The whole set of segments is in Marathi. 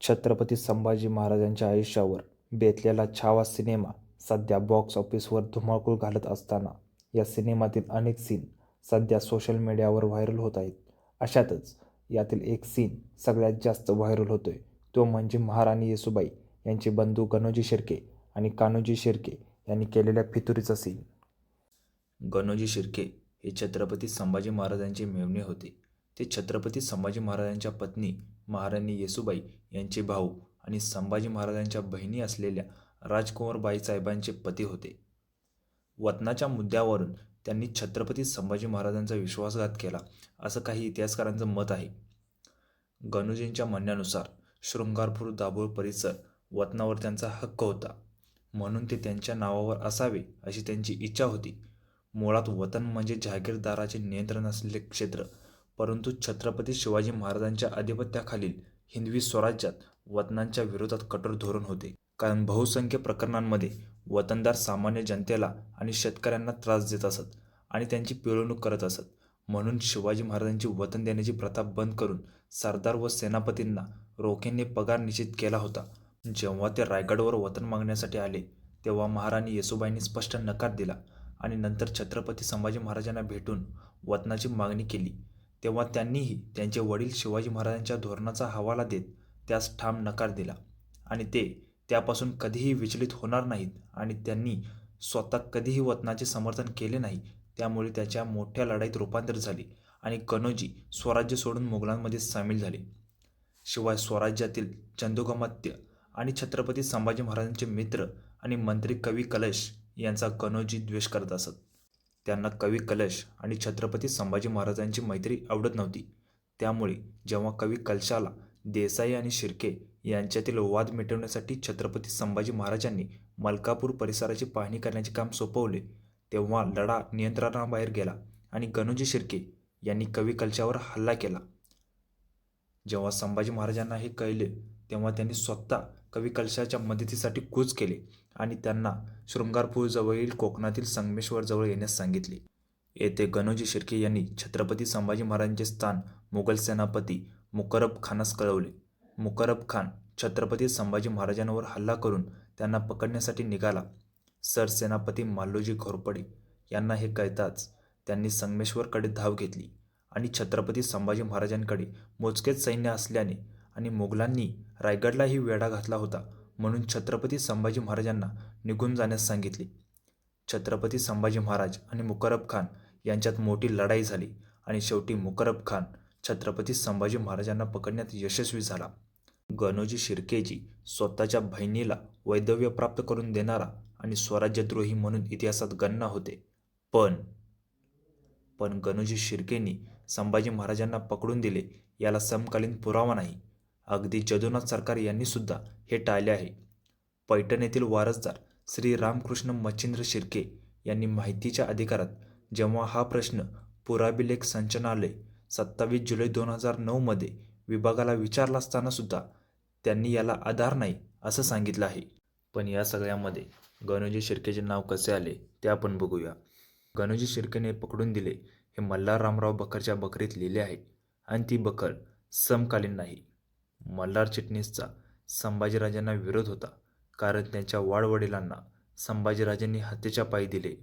छत्रपती संभाजी महाराजांच्या आयुष्यावर बेतलेला छावा सिनेमा सध्या बॉक्स ऑफिसवर धुमाकूळ घालत असताना या सिनेमातील अनेक सीन सध्या सोशल मीडियावर व्हायरल होत आहेत. अशातच यातील एक सीन सगळ्यात जास्त व्हायरल होतोय. तो म्हणजे महाराणी येसुबाई यांचे बंधू गणोजी शिर्के आणि कान्होजी शिर्के यांनी केलेल्या फितुरीचा सीन गणोजी शिर्के हे छत्रपती संभाजी महाराजांचे मेवणे होते. ते छत्रपती संभाजी महाराजांच्या पत्नी महाराणी येसूबाई यांचे भाऊ आणि संभाजी महाराजांच्या बहिणी असलेल्या राजकुंवरबाई साहेबांचे पती होते. वतनाच्या मुद्द्यावरून त्यांनी छत्रपती संभाजी महाराजांचा विश्वासघात केला असं काही इतिहासकारांचं मत आहे. गणुजींच्या म्हणण्यानुसार शृंगारपूर दाभोळ परिसर वतनावर त्यांचा हक्क होता. म्हणून ते त्यांच्या नावावर असावे अशी त्यांची इच्छा होती. मुळात वतन म्हणजे जहागीरदाराचे नियंत्रण असलेले क्षेत्र परंतु छत्रपती शिवाजी महाराजांच्या आधिपत्याखालील हिंदवी स्वराज्यात वतनांच्या विरोधात कठोर धोरण होते. कारण बहुसंख्य प्रकरणांमध्ये वतनदार सामान्य जनतेला आणि शेतकऱ्यांना त्रास देत असत आणि त्यांची पिळवणूक करत असत. म्हणून शिवाजी महाराजांची वतन देण्याची प्रथा बंद करून सरदार व सेनापतींना रोखेंनी पगार निश्चित केला होता. जेव्हा ते रायगडवर वतन मागण्यासाठी आले तेव्हा महाराणी येसुबाईंनी स्पष्ट नकार दिला आणि नंतर छत्रपती संभाजी महाराजांना भेटून वतनाची मागणी केली. तेव्हा त्यांनीही त्यांचे वडील शिवाजी महाराजांच्या धोरणाचा हवाला देत त्यास ठाम नकार दिला. आणि ते त्यापासून कधीही विचलित होणार नाहीत आणि त्यांनी स्वतः कधीही वतनाचे समर्थन केले नाही त्यामुळे त्याच्या मोठ्या लढाईत रूपांतर झाले आणि कनोजी स्वराज्य सोडून मुघलांमध्ये सामील झाले. शिवाय स्वराज्यातील चंदोगमत्य आणि छत्रपती संभाजी महाराजांचे मित्र आणि मंत्री कवी कलश यांचा कनोजी द्वेष करत असत. त्यांना कवी कलश आणि छत्रपती संभाजी महाराजांची मैत्री आवडत नव्हती. त्यामुळे जेव्हा कवी कलशाला देसाई आणि शिर्के यांच्यातील वाद मिटवण्यासाठी छत्रपती संभाजी महाराजांनी मलकापूर परिसराची पाहणी करण्याचे काम सोपवले तेव्हा लढा नियंत्रणाबाहेर गेला आणि गणोजी शिर्के यांनी कवी कलशावर हल्ला केला. जेव्हा संभाजी महाराजांना हे कळले तेव्हा त्यांनी स्वतः कवी कलशाच्या मदतीसाठी कूच केले आणि त्यांना शृंगारपूरजवळील कोकणातील संगमेश्वरजवळ येण्यास सांगितले. येथे गणोजी शिर्के यांनी छत्रपती संभाजी महाराजांचे स्थान मुघल सेनापती मुकरब खानास कळवले. मुकरब खान छत्रपती संभाजी महाराजांवर हल्ला करून त्यांना पकडण्यासाठी निघाला. सरसेनापती माल्लोजी घोरपडे यांना हे कळताच त्यांनी संगमेश्वरकडे धाव घेतली आणि छत्रपती संभाजी महाराजांकडे मोजकेच सैन्य असल्याने आणि मुघलांनी रायगडलाही वेढा घातला होता म्हणून छत्रपती संभाजी महाराजांना निघून जाण्यास सांगितले. छत्रपती संभाजी महाराज आणि मुकरब खान यांच्यात मोठी लढाई झाली आणि शेवटी मुकरब खान छत्रपती संभाजी महाराजांना पकडण्यात यशस्वी झाला. गणोजी शिर्केजी स्वतःच्या बहिणीला वैधव्य प्राप्त करून देणारा आणि स्वराज्यद्रोही म्हणून इतिहासात गणना होते. पण पण गणोजी शिर्केंनी संभाजी महाराजांना पकडून दिले याला समकालीन पुरावा नाही. अगदी जदुनाथ सरकार यांनी सुद्धा हे टाळले आहे. पैठण येथील वारसदार श्री रामकृष्ण मच्छिंद्र शिर्के यांनी माहितीच्या अधिकारात जेव्हा हा प्रश्न पुराभिलेख संचनालय सत्तावीस जुलै दोन हजार नऊमध्ये विभागाला विचारला असताना सुद्धा त्यांनी याला आधार नाही असं सांगितलं आहे. पण या सगळ्यामध्ये गणोजी शिर्केचे नाव कसे आले ते आपण बघूया. गणोजी शिर्केने पकडून दिले हे मल्हार रामराव बकरच्या बकरीत लिहिले आहे आणि ती बकर समकालीन नाही. मल्हार चिटणीसचा संभाजीराजांना विरोध होता कारण त्यांच्या वाडवडिलांना संभाजीराजांनी हत्येच्या पायी दिले.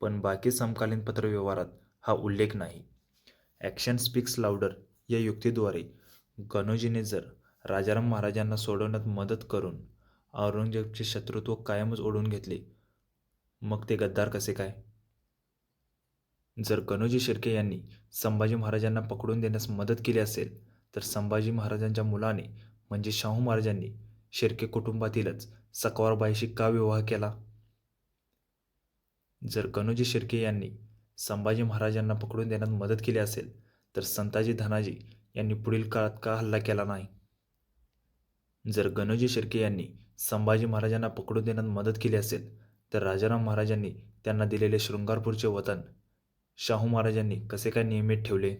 पण बाकी समकालीन पत्रव्यवहारात हा उल्लेख नाही. ॲक्शन स्पीक्स लाऊडर या युक्तीद्वारे गणोजीने जर राजाराम महाराजांना सोडवण्यात मदत करून औरंगजेबचे शत्रुत्व कायमच ओढून घेतले मग ते गद्दार कसे काय? जर गणोजी शिर्के यांनी संभाजी महाराजांना पकडून देण्यास मदत केली असेल तर संभाजी महाराजांच्या मुलाने म्हणजे शाहू महाराजांनी शिर्के कुटुंबातीलच सकवारबाईशी का विवाह केला. जर कनोजी शिर्के यांनी संभाजी महाराजांना पकडून देण्यात मदत केली असेल तर संताजी धनाजी यांनी पुढील काळात का हल्ला केला नाही? जर गणोजी शिर्के यांनी संभाजी महाराजांना पकडून देण्यात मदत केली असेल तर राजाराम महाराजांनी त्यांना दिलेले शृंगारपूरचे वतन शाहू महाराजांनी कसे काय नियमित ठेवले?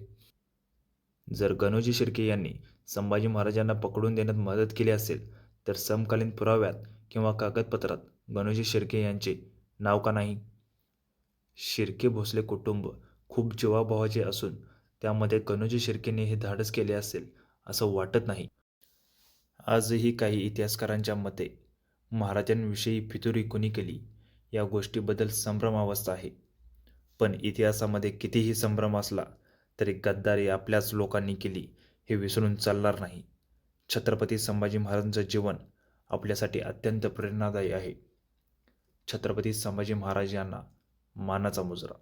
जर गणोजी शिर्के यांनी संभाजी महाराजांना पकडून देण्यात मदत केली असेल तर समकालीन पुराव्यात किंवा कागदपत्रात गणोजी शिर्के यांचे नाव का नाही? शिर्के भोसले कुटुंब खूप जीवाभावाचे असून त्यामध्ये गणोजी शिर्केने हे धाडस केले असेल असं वाटत नाही. आजही काही इतिहासकारांच्या मते महाराजांविषयी फितुरी कुणी केली या गोष्टीबद्दल संभ्रमावस्था आहे. पण इतिहासामध्ये कितीही संभ्रम असला तरी गद्दारी आपल्याच लोकांनी केली हे विसरून चालणार नाही. छत्रपती संभाजी महाराजांचं जीवन आपल्यासाठी अत्यंत प्रेरणादायी आहे. छत्रपती संभाजी महाराज यांना मानाचा मुजरा.